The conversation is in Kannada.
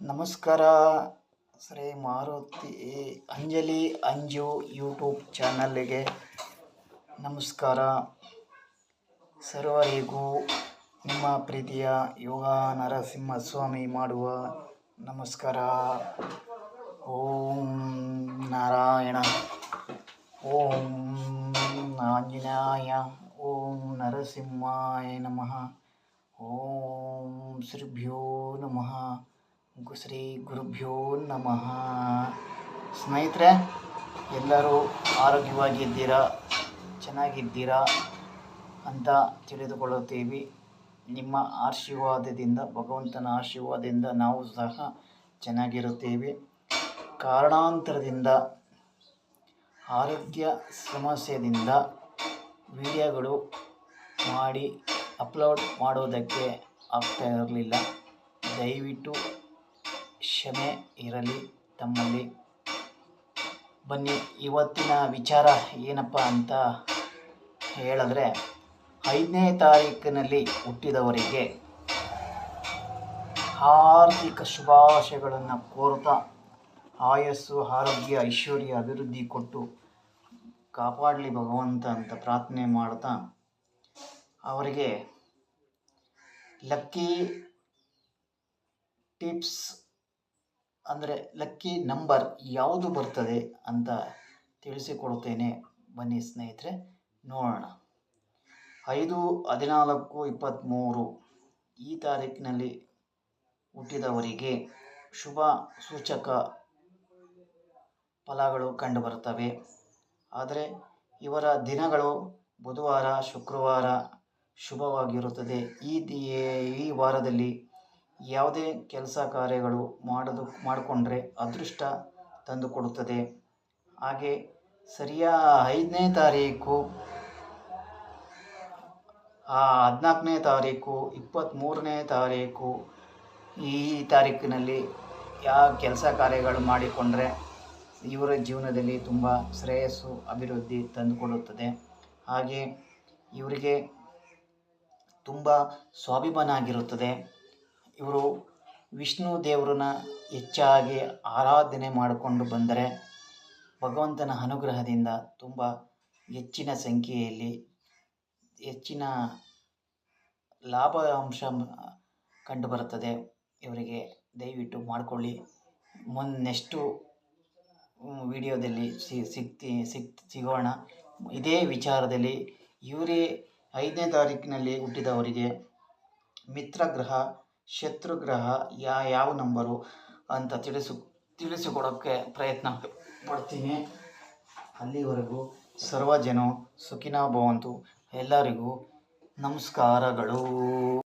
ನಮಸ್ಕಾರ. ಶ್ರೀ ಮಾರುತಿ ಅಂಜಲಿ ಅಂಜು ಯೂಟ್ಯೂಬ್ ಚಾನಲ್ಗೆ ನಮಸ್ಕಾರ. ಸರ್ವರಿಗೂ ನಿಮ್ಮ ಪ್ರೀತಿಯ ಯೋಗ ನರಸಿಂಹಸ್ವಾಮಿ ಮಾಡುವ ನಮಸ್ಕಾರ. ಓಂ ನಾರಾಯಣ. ಓಂ ಆಂಜನೇಯ. ಓಂ ನರಸಿಂಹಾಯ ನಮಃ. ಓಂ ಶ್ರೀಭ್ಯೋ ನಮಃ. ಶ್ರೀ ಗುರುಭ್ಯೋ ನಮಃ. ಸ್ನೇಹಿತರೆ, ಎಲ್ಲರೂ ಆರೋಗ್ಯವಾಗಿದ್ದೀರಾ ಚೆನ್ನಾಗಿದ್ದೀರಾ ಅಂತ ತಿಳಿದುಕೊಳ್ಳುತ್ತೀವಿ. ನಿಮ್ಮ ಆಶೀರ್ವಾದದಿಂದ, ಭಗವಂತನ ಆಶೀರ್ವಾದದಿಂದ ನಾವು ಸಹ ಚೆನ್ನಾಗಿರುತ್ತೇವೆ. ಕಾರಣಾಂತರದಿಂದ, ಆರೋಗ್ಯ ಸಮಸ್ಯೆಯಿಂದ ವಿಡಿಯೋಗಳು ಮಾಡಿ, ಅಪ್ಲೋಡ್ ಮಾಡೋದಕ್ಕೆ ಆಗ್ತಾ ಇರಲಿಲ್ಲ. ದಯವಿಟ್ಟು ಕ್ಷಮೆ ಇರಲಿ ತಮ್ಮಲ್ಲಿ. ಬನ್ನಿ, ಇವತ್ತಿನ ವಿಚಾರ ಏನಪ್ಪ ಅಂತ ಹೇಳಿದ್ರೆ, ಐದನೇ ತಾರೀಕಿನಲ್ಲಿ ಹುಟ್ಟಿದವರಿಗೆ ಆರ್ಥಿಕ ಶುಭಾಶಯಗಳನ್ನು ಕೋರ್ತಾ ಆಯಸ್ಸು, ಆರೋಗ್ಯ, ಐಶ್ವರ್ಯ, ಅಭಿವೃದ್ಧಿ ಕೊಟ್ಟು ಕಾಪಾಡಲಿ ಭಗವಂತ ಅಂತ ಪ್ರಾರ್ಥನೆ ಮಾಡ್ತಾ ಅವರಿಗೆ ಲಕ್ಕಿ ಟಿಪ್ಸ್ ಅಂದರೆ ಲಕ್ಕಿ ನಂಬರ್ ಯಾವುದು ಬರ್ತದೆ ಅಂತ ತಿಳಿಸಿಕೊಡುತ್ತೇನೆ. ಬನ್ನಿ ಸ್ನೇಹಿತರೆ, ನೋಡೋಣ. ಐದು, ಹದಿನಾಲ್ಕು ಇಪ್ಪತ್ತ್ಮೂರು ಈ ತಾರೀಕಿನಲ್ಲಿ ಹುಟ್ಟಿದವರಿಗೆ ಶುಭ ಸೂಚಕ ಫಲಗಳು ಕಂಡುಬರುತ್ತವೆ ಆದರೆ ಇವರ ದಿನಗಳು ಬುಧವಾರ, ಶುಕ್ರವಾರ ಶುಭವಾಗಿರುತ್ತದೆ. ಈ ಈ ವಾರದಲ್ಲಿ ಯಾವುದೇ ಕೆಲಸ ಕಾರ್ಯಗಳು ಮಾಡೋದು, ಮಾಡಿಕೊಂಡ್ರೆ ಅದೃಷ್ಟ ತಂದುಕೊಡುತ್ತದೆ. ಹಾಗೆ ಸರಿಯಾ ಐದನೇ ತಾರೀಕು ಹದಿನಾಲ್ಕನೇ ತಾರೀಕು ಇಪ್ಪತ್ತ್ಮೂರನೇ ತಾರೀಕು ಈ ತಾರೀಕಿನಲ್ಲಿ ಯಾವ ಕೆಲಸ ಕಾರ್ಯಗಳು ಮಾಡಿಕೊಂಡ್ರೆ ಇವರ ಜೀವನದಲ್ಲಿ ತುಂಬ ಶ್ರೇಯಸ್ಸು, ಅಭಿವೃದ್ಧಿ ತಂದುಕೊಡುತ್ತದೆ. ಹಾಗೆ ಇವರಿಗೆ ತುಂಬ ಸ್ವಾಭಿಮಾನ ಆಗಿರುತ್ತದೆ. ಇವರು ವಿಷ್ಣು ದೇವರನ್ನ ಹೆಚ್ಚಾಗಿ ಆರಾಧನೆ ಮಾಡಿಕೊಂಡು ಬಂದರೆ ಭಗವಂತನ ಅನುಗ್ರಹದಿಂದ ತುಂಬ ಹೆಚ್ಚಿನ ಸಂಖ್ಯೆಯಲ್ಲಿ ಹೆಚ್ಚಿನ ಲಾಭ ಅಂಶ ಕಂಡುಬರುತ್ತದೆ. ಇವರಿಗೆ ದಯವಿಟ್ಟು ಮಾಡಿಕೊಳ್ಳಿ. ಮುನ್ ನೆಕ್ಸ್ಟು ವಿಡಿಯೋದಲ್ಲಿ ಸಿಗ್ತಿ ಸಿಗ್ ಸಿಗೋಣ. ಇದೇ ವಿಚಾರದಲ್ಲಿ ಇವರೇ ಐದನೇ ತಾರೀಕಿನಲ್ಲಿ ಹುಟ್ಟಿದವರಿಗೆ ಮಿತ್ರಗ್ರಹ ಶತ್ರುಗ್ರಹ ಯಾ, ಯಾವ ನಂಬರು ಅಂತ ತಿಳಿಸು ತಿಳಿಸಿಕೊಡೋಕ್ಕೆ ಪ್ರಯತ್ನ ಪಡ್ತೀನಿ. ಅಲ್ಲಿವರೆಗೂ ಸರ್ವ ಜನ ಸುಖಿನೋ ಭವಂತು. ಎಲ್ಲರಿಗೂ ನಮಸ್ಕಾರಗಳು.